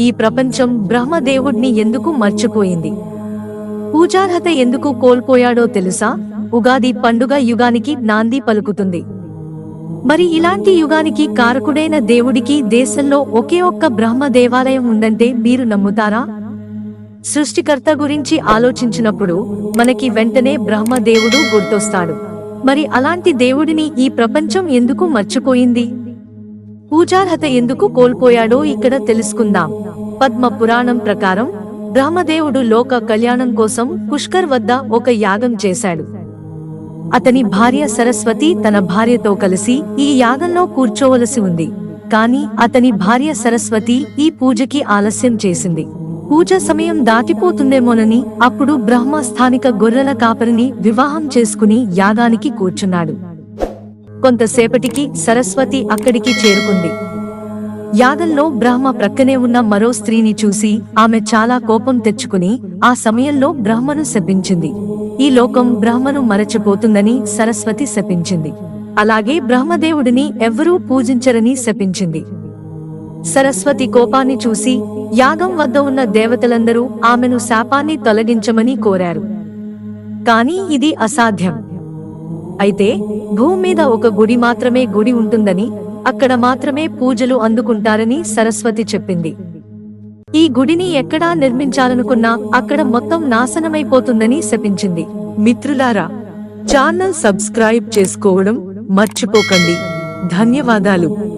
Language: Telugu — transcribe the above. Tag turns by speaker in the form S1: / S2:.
S1: ఈ ప్రపంచం బ్రహ్మదేవుడిని ఎందుకు మర్చిపోయింది? పూజార్హత ఎందుకు కోల్పోయాడో తెలుసా? ఉగాది పండుగ యుగానికి నాంది పలుకుతుంది. మరి ఇలాంటి యుగానికి కారకుడైన దేవుడికి దేశంలో ఒకే ఒక్క బ్రహ్మ దేవాలయం ఉందంటే మీరు నమ్ముతారా? సృష్టికర్త గురించి ఆలోచించినప్పుడు మనకి వెంటనే బ్రహ్మదేవుడు గుర్తొస్తాడు. మరి అలాంటి దేవుడిని ఈ ప్రపంచం ఎందుకు మర్చిపోయింది? పూజార్హత ఎందుకు కోల్పోయాడో ఇక్కడ తెలుసుకుందాం. పద్మ పురాణం ప్రకారం బ్రహ్మదేవుడు లోక కళ్యాణం కోసం పుష్కర్ వద్ద ఒక యాగం చేశాడు. అతని భార్య సరస్వతి తన భార్యతో కలిసి ఈ యాగంలో కూర్చోవలసి ఉంది. కాని అతని భార్య సరస్వతి ఈ పూజకి ఆలస్యం చేసింది. పూజ సమయం దాటిపోతుందేమోనని అప్పుడు బ్రహ్మ స్థానిక గొర్రెల కాపరిని వివాహం చేసుకుని యాగానికి కూర్చున్నాడు. కొంతసేపటికి సరస్వతి అక్కడికి చేరుకుంది. యాగంలో బ్రహ్మ ప్రక్కనే ఉన్న మరో స్త్రీని చూసి ఆమె చాలా కోపం తెచ్చుకుని ఆ సమయంలో బ్రహ్మను శపించింది. ఈ లోకం బ్రహ్మను మరచిపోతుందని సరస్వతి శపించింది. అలాగే బ్రహ్మదేవుడిని ఎవ్వరూ పూజించరని శపించింది. సరస్వతి కోపాన్ని చూసి యాగం వద్ద ఉన్న దేవతలందరూ ఆమెను శాపాన్ని తొలగించమని కోరారు. కానీ ఇది అసాధ్యం. అయితే భూమి మీద ఒక గుడి మాత్రమే గుడి ఉంటుందని అక్కడ మాత్రమే పూజలు అందుకుంటారని సరస్వతి చెప్పింది. ఈ గుడిని ఎక్కడా నిర్మించాలనుకున్నా అక్కడ మొత్తం నాశనమైపోతుందని శపించింది. మిత్రులారా ఛానల్ సబ్స్క్రైబ్ చేసుకోవడం మర్చిపోకండి. ధన్యవాదాలు.